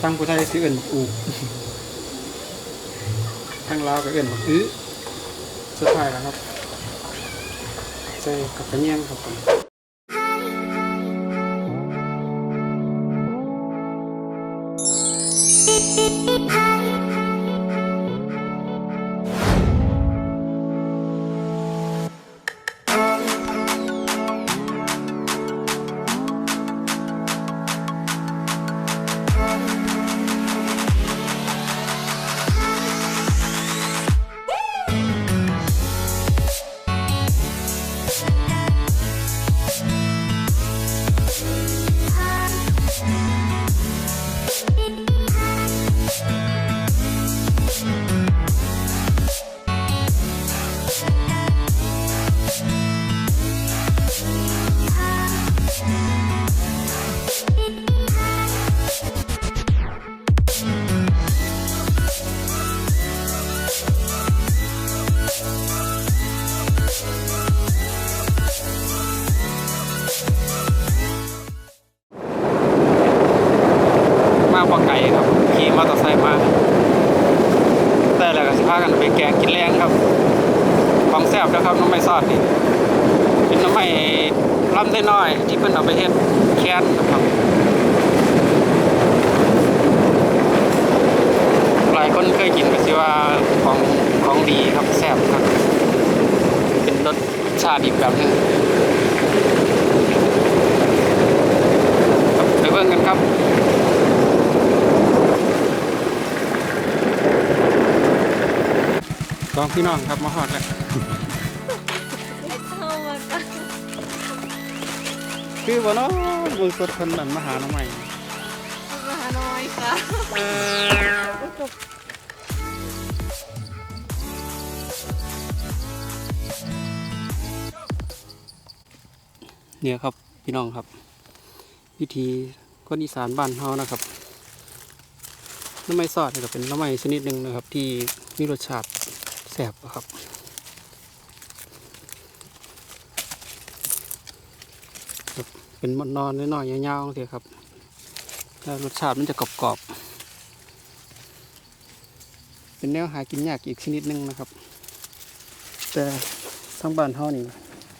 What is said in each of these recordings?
ทางผู้ไทยสิเอิ้นอูทางลาวก็เอิ้นบักอื้อสุดท้ายแล้วครับใส่กับกระเนียงครับผมมา นะครับน้ำไม่ซอดนี่เป็นน้ำไม่ลำได้น้อยที่เพิ่นเอาไปเฮ็ดแคนนะครับหลายคนเคยกินก็สิว่าของของดีครับแซ่บครับ เป็นรสชาติอีกแบบนึงไปเบิ่งกันครับสองพี่น้องครับมาฮอดแล้ว คือบ่เนาะเบิ่งสดคนนั้นมาหาหน้องใหม่มาหาน้อยค่ะเนี่ยครับพี่น้องครับ วิธีคนอีสานบ้านเฮานะครับน้ำไม้ซอดนี่ก็เป็นน้ำไม้ชนิดหนึ่งนะครับ ที่มีรสชาติแซ่บอะครับครับ เป็นมดนอนน้อยๆยาวๆเสียครับแล้วรสชาติมันจะกรอบๆ เป็นแนวหากินยากอีกชนิดหนึ่งนะครับ แต่ทางบ้านเฮานี่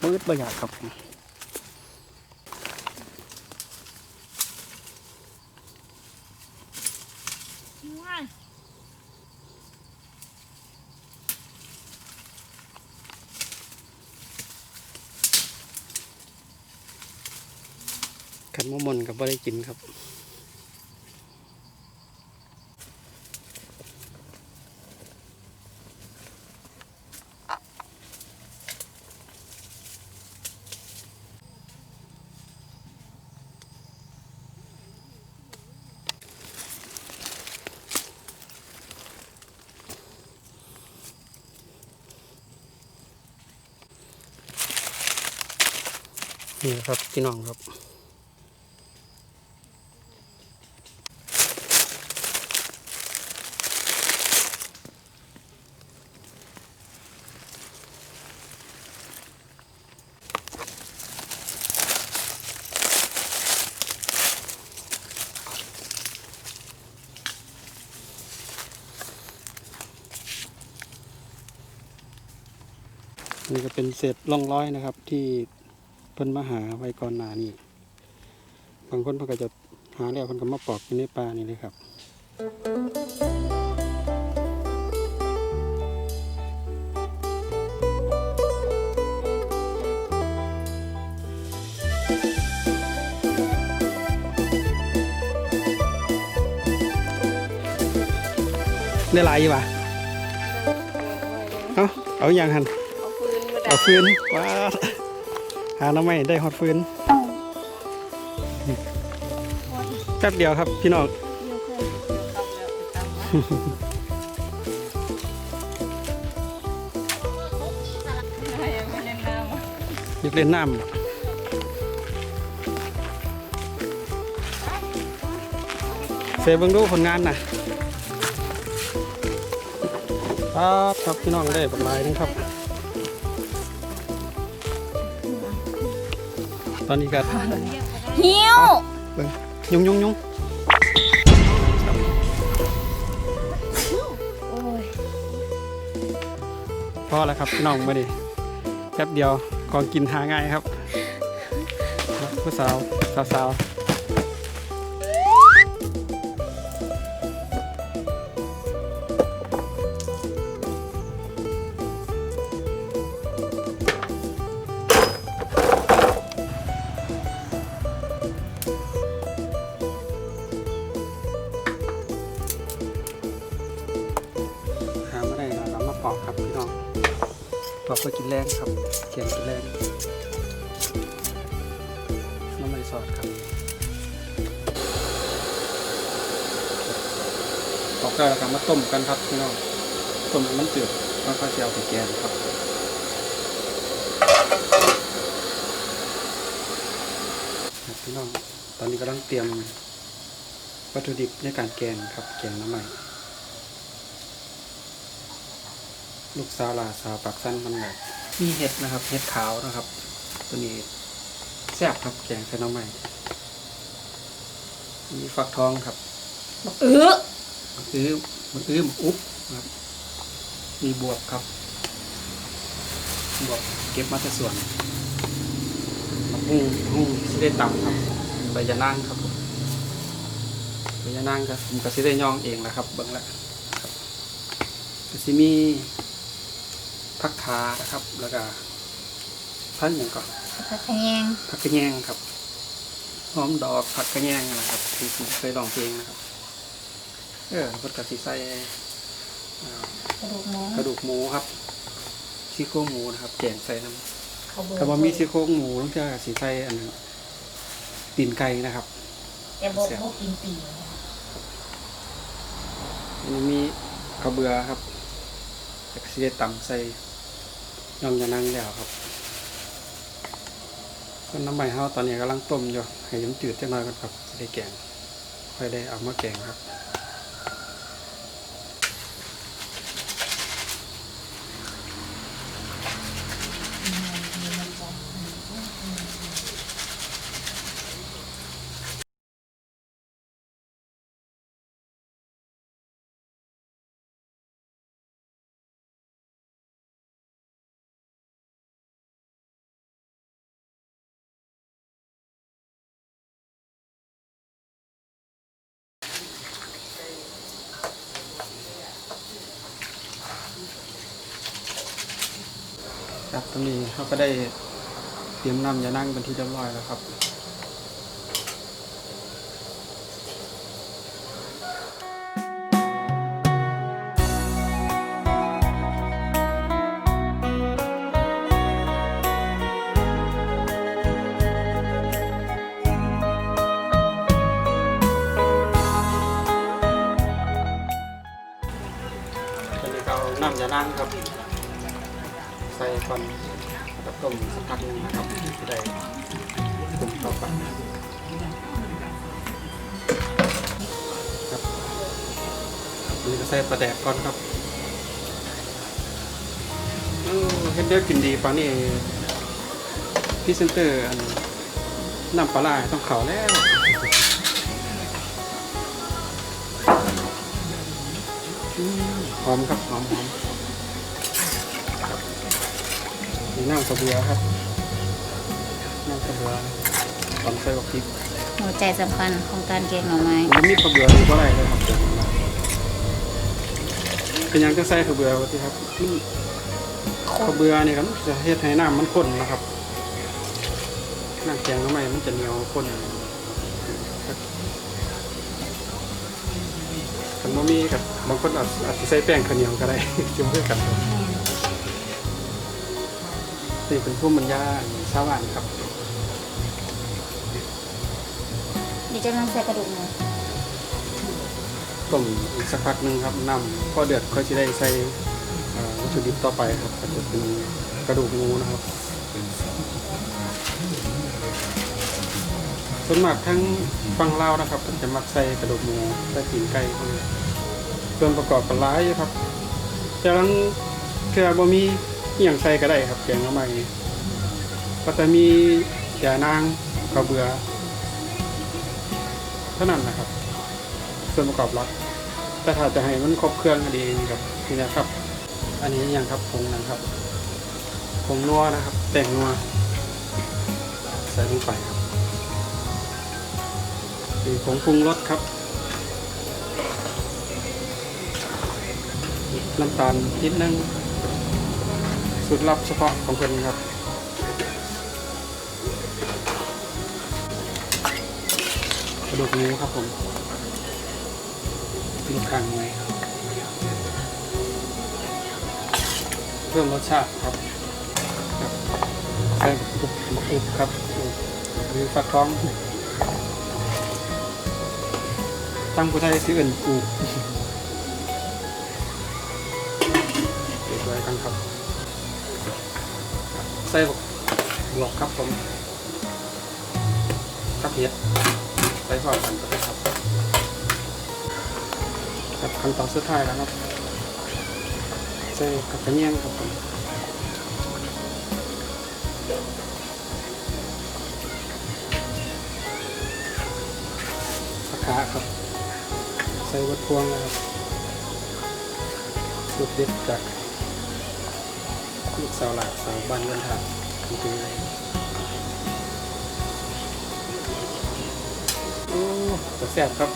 บ่อึดบ่อยากครับว้า ขันมะมนกับบ่ได้กินครับนี่ครับพี่น้องครับ นี่ก็เป็นเศษร่องร้อยนะครับ ที่เพิ่นมาหาไว้ก่อนหน้านี้บางคนเพิ่นก็จะหาแล้วเพิ่นก็มาปอกอยู่ในป่านี่เลยครับได้ลายอยู่ป่ะเอาเอาอย่างหัน เอาฟืนมาดัเอาบฟืนว้าหาน้ำไม่ได้ฮอดฟืนแป๊บเดียวครับพี่น้องยวเพื่อยากเล่นน้ำเซเบังดูผลงานนะครับครับพี่น้องได้บักลายนึงครับ ตอนนี้ก็หิวยุ่งยุงยุงงพอแล้วครับน้องมาดิแป๊บเดียวของกินหาง่ายครับ ผู้สาวสาวสาว หาไม่ได้เรามาปอกครับพี่น้องปอกเพื่อกินแรงครับเกียนกินแรงน้ำมันสอดครับปอกได้แล้วก็มาต้มกันครับพี่น้องต้มให้มันจืดแล้วก็จะเอาไปแกงครับพี่น้อง อนนี้กำลังเตรียมวัตถุดิบในการแกงครับแกงน้ำใหม่ ลูกสาวลาสาวปากสั้นมันแบบมีเห็ดนะครับเห็ดขาวนะครับ ตัวนี้แซ่บครับแกงใส่น้ำใหม่มีฟักทองครับเออมันอื้อมันอื้อมนอุ๊บนะครับ มีบวบครับ บวบเก็บมาแต่ส่วนมะฮุ่งมะฮุ่งสิได้ต่ำครับ ใบยะนางครับผมใบยะนางก็ผมก็สิได้ย่องเองแหละครับเบิ่งละครับก็สิมีผักขานะครับ แล้วก็พันอย่างก่อนผักขะแยงผักกระแยงครับหอมดอกผักกระแยงนะครับ ที่ผมเคยลองเพลงนะครับ เออเพิ่นก็สิใส่อ่ากระดูกหมูกระดูกหมูครับซี่โครงหมูนะครับแกงใส่น้ำข้าวเบื่อถ้าบ่มีซี่โครงหมูต้องจะสิใส่อันนั้น ตีนไก่นะครับ แต่บอกบ่กินปีอันนี้มีข้าวเบือครับแต่ก็สิได้ตำใส่ย่องยานังแล้วครับส่วนน้ำใบเฮาตอนนี้กำลังต้มอยู่ให้มันจืดจักหน่อยก่อนครับสิได้แกง ค่อยได้เอามาแกงครับ ครับตรงนี้เขาก็ได้เตรียมน้ำยานั่งเป็นที่เรียบร้อยแล้วครับตอนนี้เอาน้ำยานั่งครับ ส่ก่อนแล้วก็ต้มสักพักนึงนะครับจะได้ต้มเข้ากันครับนี่ก็ใส่ปลาแดกก่อนครับเฮ็ดเดียวกินดีปานนี้พรี่เซนเตอร์อันน้ำปลาร้าต้องเข่าแล้วหอมครับหอมหอม นี่น้ำกระเบือครับน้ำกระเบือตอนใส่บักพริกหัวใจสำคัญของการแกงหน่อไม้มันมีกระเบืออยู่ก็ไรเลยครับเป็นหยังจะใส่กระเบือวะที่ครับมันกระเบือนี่ครับจะเฮ็ดให้น้ำมันข้นนะครับน้ำแกงน้ำใหม่มันจะเหนียวข้นครับคันบ่มีกับบางคนอาจอาจจะใส่แป้งข้าวเหนียวก็ได้จุ่มด้วยกัน ครับนี่เป็นผู้บรรยาชาวบ้านครับดิจะนั่งใส่กระดูกหมูต้มอีกสักพักหนึ่งครับน้ำพอเดือดค่อยจะได้ใส่เอ่อวัตถุดิบต่อไปครับก็จะเป็นกระดูกงูนะครับ ส่วนมากทั้งฟังเล่าวนะครับก็จะมักใส่กระดูกหมูใส่ตีนไก่พวกนี้ส่วนประกอบก็หลายอยู่ครับแต่ลังเทื่อบ่มี อย่างใส่ก็ได้ครับแกงละไม้นี่ก็จะมีแก่นางกระเบือเท่านั้นนะครับ ส่วนประกอบหลักแต่ถ้าจะให้มันครบเครื่องก็ดีครับนี่นะครับ อันนี้อยังครับผงนะครับผงนัวนะครับแป้งนัวใส่ลงไปครับมีผงปรุงรสครับ น้ำตาลนิดนึง สูตรลับเฉพาะของเพิ่นครับกระดูกหมูครับผมลูกคางไว้เพิ่มรสชาติครับใส่อุบอุบครับหรือฟักทองตั้งผู้ไทยซื้ออื่นอุบเก็บไว้กันครับ ใส่บวกบกครับผมครับเห็ดใส่พร้อมกันก็ได้ครับกับขั้นตอนสุดท้ายแล้วครับใส่กับกระเนียงครับผมผักขาครับ ใส่วัดพวงนะครับสูตรเด็ดจาก ลูกเสาหลักเสาบันเงินถัดคือโอ้แซ่บครับ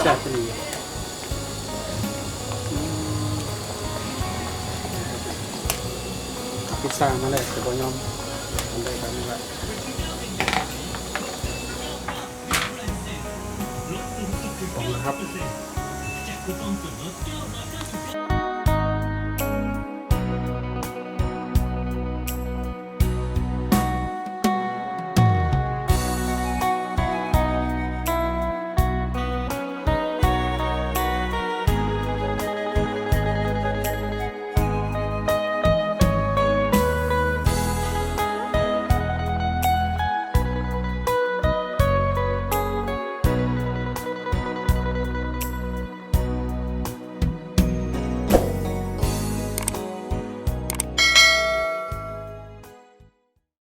แซ่บดีพิซซ่ามาเลยสแต่บอยอมทำได้ครับนี่แหละครับ コトンと乗っうか